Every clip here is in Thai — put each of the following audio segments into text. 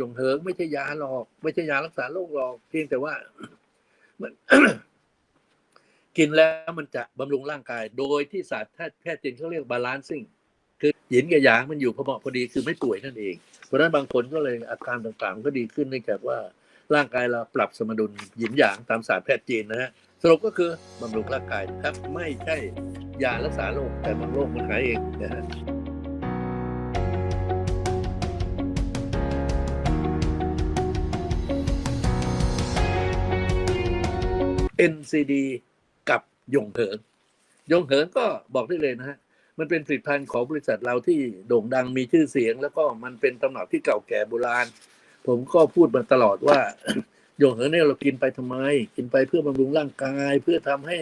ยงเหิงไม่ใช่ยาหรอก ไม่ใช่ยารักษาโรคหรอก เพียงแต่ว่ามันกินแล้วมันจะบำรุงร่างกาย โดยที่ศาสตร์แพทย์จีนเขาเรียกบาลานซิ่งคือหยินกับหยางมันอยู่พอเหมาะพอดีคือไม่ป่วยนั่นเอง เพราะนั้นบางคนก็เลยอาการต่างๆ ก็ดีขึ้นเนื่องจากว่าร่างกายเราปรับสมดุลหยินหยางตามศาสตร์แพทย์จีนนะฮะสรุปก็คือบำรุงร่างกายครับไม่ใช่ยารักษาโรคแต่บางโรคมันหายเองนะฮะ NCD กับยงเหิงยงเหิงก็บอกได้เลยนะฮะมันเป็นผลิตภัณฑ์ของบริษัทเราที่โด่งดังมีชื่อเสียง แล้วก็มันเป็นตำรับที่เก่าแก่โบราณ ผมก็พูดมาตลอดว่ายงเหิงเนี่ยเรากินไปทำไม กินไปเพื่อบำรุงร่างกาย เพื่อทำให้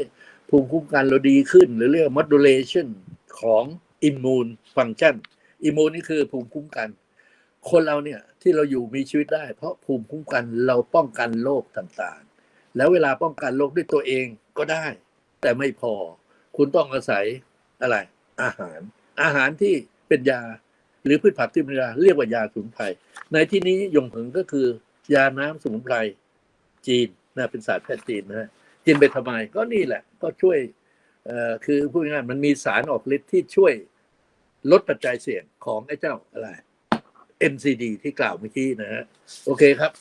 ภูมิคุ้มกันเราดีขึ้น หรือเรียก modulation ของ immune function immune นี่คือภูมิคุ้มกัน คนเราเนี่ยที่เราอยู่มีชีวิตได้ เพราะภูมิคุ้มกันเราป้องกันโรคต่าง แล้วเวลาป้องกันโรคด้วยตัวเองก็ได้ แต่ไม่พอ คุณต้องอาศัยอะไร อาหาร อาหารที่เป็นยา หรือพืชผักที่เป็นยาเรียกว่ายาสมุนไพรในที่นี้ยงเหิงก็คือยาน้ำสมุนไพรจีนนะเป็นศาสตร์แพทย์จีนนะฮะกินไปทำไมก็นี่แหละ ก็ช่วยเอ่อคือพูดง่ายมันมีสารออกฤทธิ์ที่ช่วยลดปัจจัยเสี่ยงของไอ้เจ้าอะไร NCD ที่กล่าวเมื่อกี้นะฮะโอเคครับ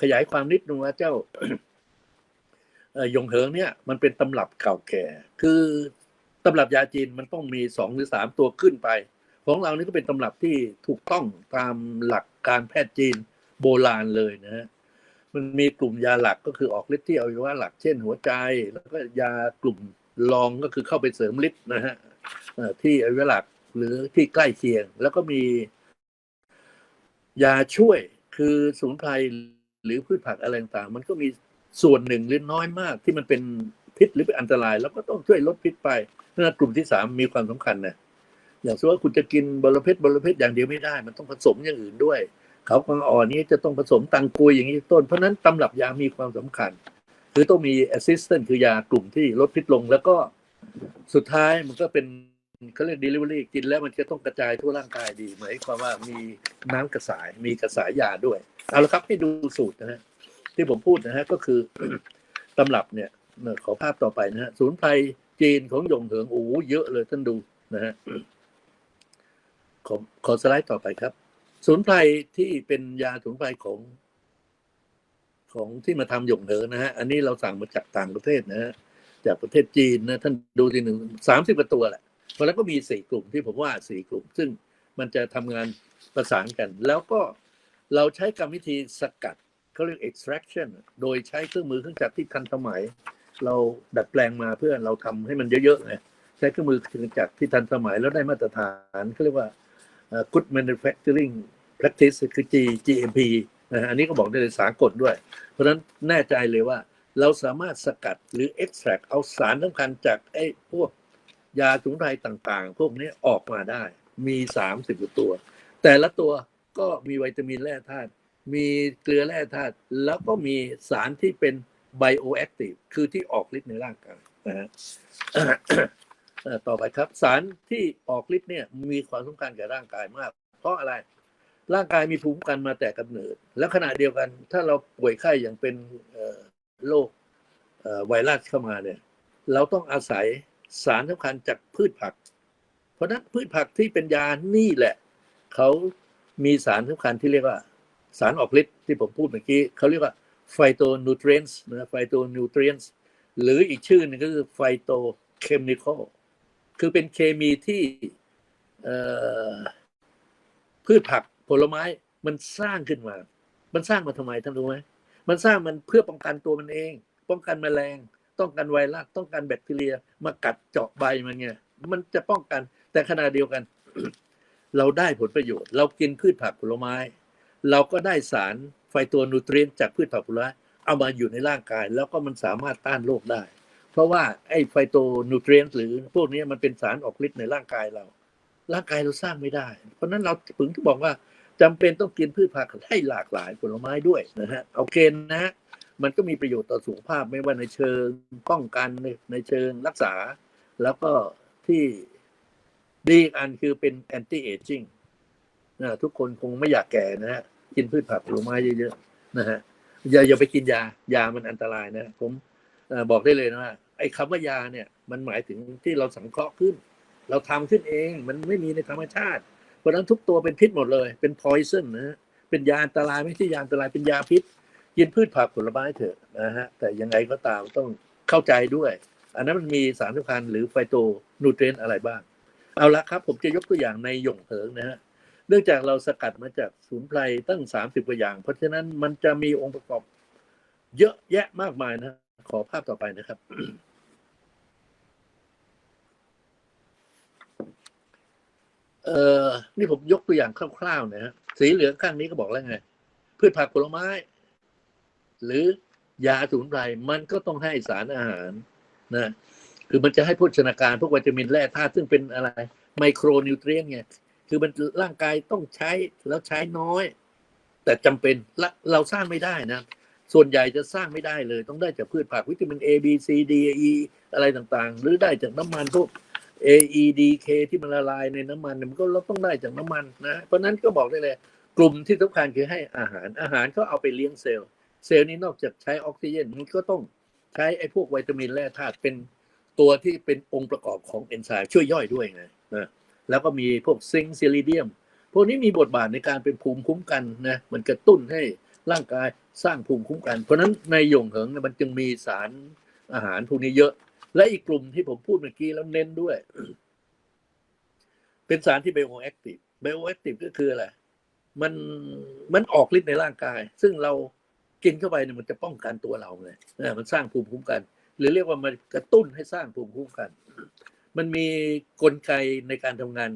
ขยายความนิดนึงว่าเจ้ายงเหิงเนี่ย มันเป็นตำรับเก่าแก่ คือตำรับยาจีนมันต้องมีสองหรือสามตัวขึ้นไป ของเรานี่ก็เป็นตำรับที่ถูกต้องตามหลักการแพทย์จีนโบราณเลยนะฮะมันมีกลุ่มยาหลักก็คือออกฤทธิ์ที่อวัยวะหลักเช่นหัวใจ แล้วก็ยากลุ่มรองก็คือเข้าไปเสริมฤทธิ์นะฮะที่อวัยวะหลักหรือที่ใกล้เคียง แล้วก็มียาช่วยคือสมุนไพร หรือพืชผักอะไรต่างๆ มันก็มีส่วนหนึ่งหรือน้อยมากที่มันเป็นพิษหรือเป็นอันตราย แล้วก็ต้องช่วยลดพิษไปนั่นกลุ่มที่สามมีความสำคัญนะอย่างเช่นว่าคุณจะกินบรเพชรบรเพชรอย่างเดียวไม่ได้ มันต้องผสมอย่างอื่นด้วย เขากวางอ่อนนี้จะต้องผสมตังกุยอย่างนี้ต้น เพราะนั้นตำรับยามีความสำคัญ คือต้องมี assistant คือยากลุ่มที่ลดพิษลงแล้วก็สุดท้ายมันก็เป็น เขาเรียก delivery กินแล้วมันจะต้องกระจายทั่วร่างกายดีหมายความว่ามีน้ำกระสาย มีกระสายยาด้วย เอาละครับให้ดูสูตรนะฮะที่ผมพูดนะฮะก็คือตำรับเนี่ยขอภาพต่อไปนะฮะศูนย์ไพรจีนของหยงเหิงโอ้เยอะเลยท่านดูนะฮะขอขอสไลด์ต่อไปครับสมุนไพรที่เป็นยาสมุนไพรของของที่มาทำหยงเหอนะฮะอันนี้เราสั่งมาจากต่างประเทศนะฮะจากประเทศจีนนะท่านดูทีหนึ่งสามสิบกว่าตัวแหละ เพราะแล้วก็มีสี่กลุ่มที่ผมว่าสี่กลุ่ม ซึ่งมันจะทำงานประสานกัน แล้วก็เราใช้กรรมวิธีสกัดเขาเรียก extraction โดยใช้เครื่องมือเครื่องจักรที่ทันสมัย เราดัดแปลงมาเพื่อเราทำให้มันเยอะๆนะใช้เครื่องมือเครื่องจักรที่ทันสมัยแล้วได้มาตรฐานเขาเรียกว่า good manufacturing practice คือ G GMP นะฮะอันนี้ก็บอกได้เลยสากลด้วย เพราะฉะนั้นแน่ใจเลยว่าเราสามารถสกัดหรือ extract เอาสารสำคัญจากไอ้พวก ยาสมุนไพรต่างๆ พวกนี้ออกมาได้ มี30กว่าตัว แต่ละตัวก็มีวิตามินแร่ธาตุมีเกลือแร่ธาตุแล้วก็มีสารที่เป็น bioactive คือที่ออกฤทธิ์ในร่างกายนะฮะต่อไปครับ สารที่ออกฤทธิ์เนี่ยมีความสำคัญกับร่างกายมาก เพราะอะไรร่างกายมีภูมิคุ้มกันมาแต่กำเนิด แล้วขณะเดียวกัน ถ้าเราป่วยไข้อย่างเป็นโรคไวรัสเข้ามาเนี่ย เราต้องอาศัย สารสำคัญจากพืชผัก เพราะนั้นพืชผักที่เป็นยานี่แหละ เขามีสารสำคัญที่เรียกว่า สารออกฤทธิ์ที่ผมพูดเมื่อกี้เขาเรียกว่าไฟโตนูเทรนส์นะไฟโตนูเทรนส์หรืออีกชื่อนึงก็คือไฟโตเคมีคอลคือเป็นเคมีที่พืชผักผลไม้มันสร้างขึ้นมา มันสร้างมาทำไมท่านรู้ไหมมันสร้างมันเพื่อป้องกันตัวมันเอง ป้องกันแมลง ต้องกันไวรัสต้องกันแบคทีเรีย มากัดเจาะใบมันไงมันจะป้องกัน แต่ขณะเดียวกัน เราได้ผลประโยชน์ เรากินพืชผักผลไม้ เราก็ได้สารไฟตัวนูเทรียนจากพืชผักผลไม้เอามาอยู่ในร่างกาย แล้วก็มันสามารถต้านโรคได้ เพราะว่าไอ้ไฟโตนูเทรียนหรือพวกนี้มันเป็นสารออกฤทธิ์ในร่างกายเรา ร่างกายเราสร้างไม่ได้ เพราะนั้นเราถึงบอกว่าจำเป็นต้องกินพืชผักให้หลากหลายผลไม้ด้วยนะฮะโอเคนะฮะ มันก็มีประโยชน์ต่อสุขภาพไม่ว่าในเชิงป้องกันในในเชิงรักษา แล้วก็ที่ดีอีกอันคือเป็นแอนตี้เอจิ้งนะทุกคนคงไม่อยากแก่นะฮะกินพืชผักผลไม้เยอะๆนะฮะอย่าอย่าไปกินยายามันอันตรายนะ ผมอบอกได้เลยนะว่าไอ้คำว่ายาเนี่ย มันหมายถึงที่เราสังเคราะห์ขึ้น เราทำขึ้นเองมันไม่มีในธรรมชาติ เพราะนั้นทุกตัวเป็นพิษหมดเลย เป็น poison นะเป็นยาอันตรายไม่ใช่ยาอันตรายเป็นยาพิษ กินพืชผักผลไม้เถอะนะฮะแต่ยังไงก็ตามต้องเข้าใจด้วย อันนั้นมันมีสารสำคัญหรือไฟโตนูเทรนอะไรบ้าง เอาละครับ ผมจะยกตัวอย่างในหยงเหิงนะฮะเนื่องจากเราสกัดมาจากสมุนไพรตั้งสามสิบกว่าอย่าง เพราะฉะนั้นมันจะมีองค์ประกอบ เยอะแยะมากมายนะ ขอภาพต่อไปนะครับ เอ่อ นี่ผมยกตัวอย่างคร่าวๆนะฮะสีเหลืองข้างนี้ก็บอกแล้วไงพืชผักผลไม้ หรือยาสมุนไพรมันก็ต้องให้สารอาหารนะคือมันจะให้โภชนาการพวกวิตามินแร่ธาตุซึ่งเป็นอะไรไมโครนิวเทรียนไงคือมันร่างกายต้องใช้แล้วใช้น้อย แต่จำเป็นเราสร้างไม่ได้นะ ส่วนใหญ่จะสร้างไม่ได้เลย ต้องได้จากพืชผักวิตามิน A B C D E อะไรต่างๆ หรือได้จากน้ำมันพวก A E D K ที่มันละลายในน้ำมันมันก็เราต้องได้จากน้ำมันนะ เพราะฉะนั้นก็บอกได้เลย กลุ่มที่สำคัญคือให้อาหารอาหารก็เอาไปเลี้ยงเซลล์ เซลล์นี้นอกจากใช้ออกซิเจนมันก็ต้องใช้ไอ้พวกวิตามินแร่ธาตุเป็นตัวที่เป็นองค์ประกอบของเอนไซม์ช่วยย่อยด้วยไงนะแล้วก็มีพวกซิงค์ซิลิเดียม พวกนี้มีบทบาทในการเป็นภูมิคุ้มกันนะมันกระตุ้นให้ร่างกายสร้างภูมิคุ้มกัน เพราะฉะนั้นในหยงเหิงมันจึงมีสารอาหารพวกนี้เยอะ และอีกกลุ่มที่ผมพูดเมื่อกี้แล้วเน้นด้วย เป็นสารที่ไบโอแอคทีฟไบโอแอคทีฟก็คืออะไรมันมันออกฤทธิ์ในร่างกาย ซึ่งเรา กินเข้าไปเนี่ยมันจะป้องกันตัวเราไงเออมันสร้างภูมิคุ้มกัน หรือเรียกว่ามันกระตุ้นให้สร้างภูมิคุ้มกัน มันมีกลไกในการทำงาน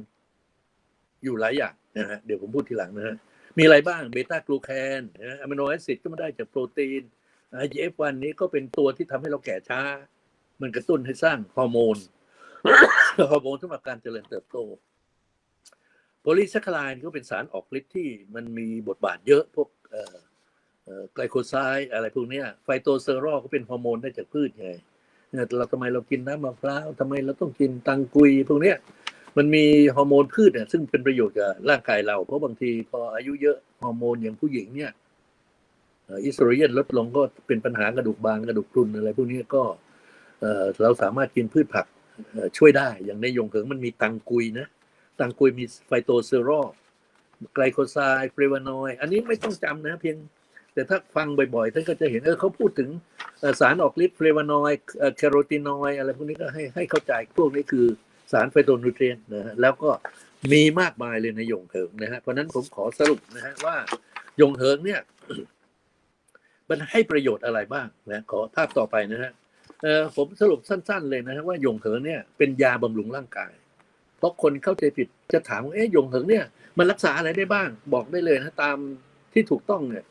อยู่หลายอย่างนะฮะเดี๋ยวผมพูดทีหลังนะฮะมีอะไรบ้างเบต้ากลูแคนนะอะมิโนแอซิดก็มาได้จากโปรตีน IGF-1 นี้ก็เป็นตัวที่ทำให้เราแก่ช้า มันกระตุ้นให้สร้างฮอร์โมนฮอร์โมนสำหรับการเจริญเติบโตโพลีแซคคาไลน์ก็เป็นสารออกฤทธิ์ที่มันมีบทบาทเยอะพวกเอ่อ ไกลโคไซด์อะไรพวกนี้ไฟโตเตอรอลก็เป็นฮอร์โมนได้จากพืชไงเนี่ยเราทำไมเรากินน้ำมะพร้าวทำไมเราต้องกินตังกุยพวกนี้มันมีฮอร์โมนพืชเนี่ยซึ่งเป็นประโยชน์กับร่างกายเรา เพราะบางทีพออายุเยอะฮอร์โมนอย่างผู้หญิงเนี่ยอิสโตรเจนลดลงก็เป็นปัญหากระดูกบางกระดูกพรุนอะไรพวกนี้ก็เราสามารถกินพืชผักช่วยได้อย่างในยงเหิงมันมีตังกุยนะตังกุยมีไฟโตเซอรอลไกลโคไซด์เฟลวานอยด์อันนี้ไม่ต้องจำนะเพียง แต่ถ้าฟังบ่อยๆ ท่านก็จะเห็นเออเขาพูดถึงสารออกฤทธิ์เฟลวานอยด์เอ่อแคโรทีนอยด์อะไรพวกนี้ก็ให้ให้เข้าใจพวกนี้คือสารไฟโตนูเทรียนนะฮะแล้วก็มีมากมายเลยในยงเหิงนะฮะเพราะนั้นผมขอสรุปนะฮะว่ายงเหิงเนี่ย มันให้ประโยชน์อะไรบ้างนะขอภาพต่อไปนะฮะเออผมสรุปสั้น ๆ เลยนะฮะว่ายงเหิงเนี่ยเป็นยาบำรุงร่างกาย เพราะคนเข้าใจผิดจะถามว่าเอ๊ะหยงเหิงเนี่ย มันรักษาอะไรได้บ้าง บอกได้เลยนะตามที่ถูกต้องเนี่ย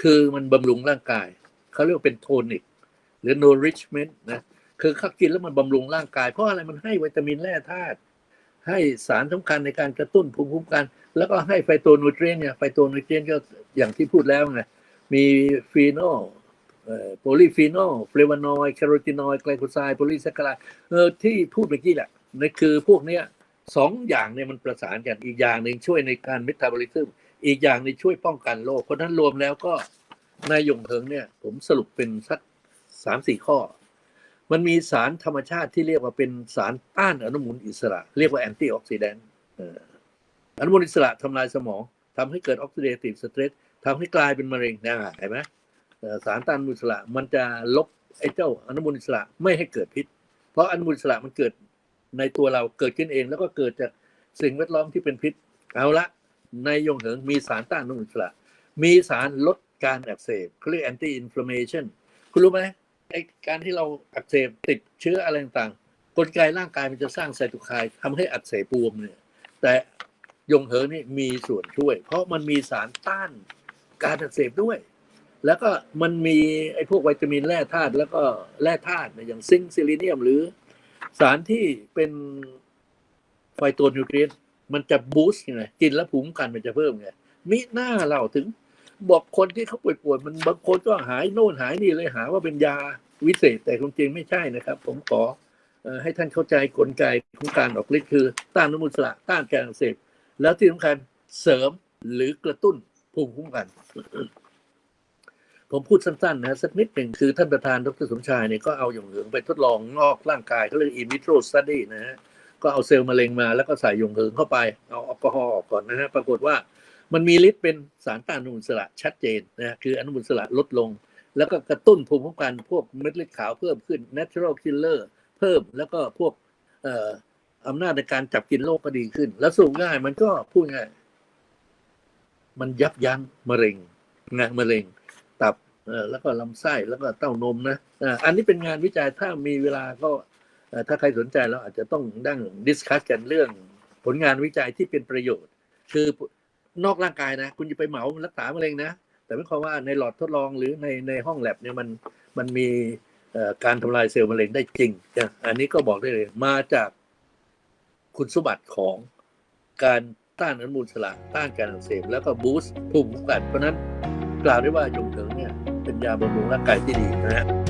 คือมันบำรุงร่างกาย เขาเรียกว่าเป็นโทนิกหรือ nourishment นะคือเขากินแล้วมันบำรุงร่างกาย เพราะอะไรมันให้วิตามินแร่ธาตุให้สารสำคัญในการกระตุ้นภูมิคุ้มกัน แล้วก็ให้ไฟโตนูเทรียนเนี่ยไฟโตนูเทรียนก็อย่างที่พูดแล้วไงมีฟีนอลโพลีฟีนอลเฟลวานอยด์แคโรทีนอยด์ไกลโคไซด์โพลีแซคคาไลด์เออที่พูดเมื่อกี้แหละนั่นคือพวกเนี้ยสองอย่างเนี่ยมันประสานกันอีกอย่างหนึ่งช่วยในการเมตาบอลิซึม อีกอย่างหนึงช่วยป้องกันโรคเพราะนั้นรวมแล้วก็นายยงเถิงเนี่ย ผมสรุปเป็นสักสามสี่ข้อ มันมีสารธรรมชาติที่เรียกว่าเป็นสารต้านอนุมูลอิสระ เรียกว่าแอนตี้ออกซิแดนต์อนุมูลอิสระทำลายสมองทำให้เกิดออกซิเดทีฟสเตรสทำให้กลายเป็นมะเร็งนะเห็นไหมสารต้านอนุมูลอิสระมันจะลบไอ้เจ้าอนุมูลอิสระไม่ให้เกิดพิษ เพราะอนุมูลอิสระมันเกิดในตัวเราเกิดขึ้นเอง แล้วก็เกิดจากสิ่งแวดล้อมที่เป็นพิษ เอาละ ในยงเหิงมีสารต้านอนุมูลอิสระ มีสารลดการอักเสบเขาเรียก anti inflammation คุณรู้ไหมไอการที่เราอักเสบติดเชื้ออะไรต่างๆกลไกร่างกายมันจะสร้างไซโตไคน์ทำให้อักเสบบวมเนี่ย แต่ยงเหิงนี่มีส่วนช่วย เพราะมันมีสารต้านการอักเสบด้วย แล้วก็มันมีไอ้พวกวิตามินแร่ธาตุแล้วก็แร่ธาตุเนี่ยอย่างซิงค์ซิลิเนียมหรือสารที่เป็นไฟโตนิวเทรียน มันจะบูสต์ไงกินแล้วภูมิคุ้มกันมันจะเพิ่มไงมิหน้าเราถึง บอกคนที่เขาป่วยๆมันบางคนก็หายโน่นหายนี่เลยหาว่าเป็นยาวิเศษแต่ความจริงไม่ใช่นะครับ ผมขอให้ท่านเข้าใจกลไกของการออกฤทธิ์คือ ต้านอนุมูลอิสระต้านการอักเสบแล้วที่สำคัญเสริมหรือกระตุ้นภูมิคุ้มกัน ผมพูดสั้นๆนะสักนิดหนึ่งคือท่านประธานดรสมชายเนี่ยก็เอาหยงเหิงไปทดลองนอกร่างกายเขาเรียก in vitro study นะฮะ ก็เอาเซลล์มะเร็งมาแล้วก็ใส่ยงเหิงเข้าไป เอาแอลกอฮอล์ออกก่อนนะฮะ ปรากฏว่ามันมีฤทธิ์เป็นสารต้านอนุมูลอิสระชัดเจนนะคืออนุมูลอิสระลดลง แล้วก็กระตุ้นภูมิคุ้มกันพวกเม็ดเลือดขาวเพิ่มขึ้น natural killer เพิ่มแล้วก็พวกเอ่ออำนาจในการจับกินโรคก็ดีขึ้น แล้วสูงง่ายมันก็พูดง่ายมันยับยั้งมะเร็งนะมะเร็ง ตับเอ่อแล้วก็ลำไส้แล้วก็เต้านมนะอ่าอันนี้เป็นงานวิจัยถ้ามีเวลาก็ ถ้าใครสนใจเราอาจจะต้องดั้งดิสคัสกันเรื่องผลงานวิจัยที่เป็นประโยชน์ คือนอกร่างกายนะ คุณจะไปเหมารักษามะเร็งนะ แต่ไม่ความว่าในหลอดทดลองหรือในในห้องแลบเนี่ยมันมันมีการทำลายเซลล์มะเร็งได้จริง อันนี้ก็บอกได้เลยมาจากคุณสมบัติของการต้านอนุมูลอิสระต้านการอักเสบแล้วก็บูสต์ภูมิคุ้มกันเพราะนั้นกล่าวได้ว่ายงเถิงเนี่ยเป็นยาบำรุงร่างกายที่ดีนะฮะ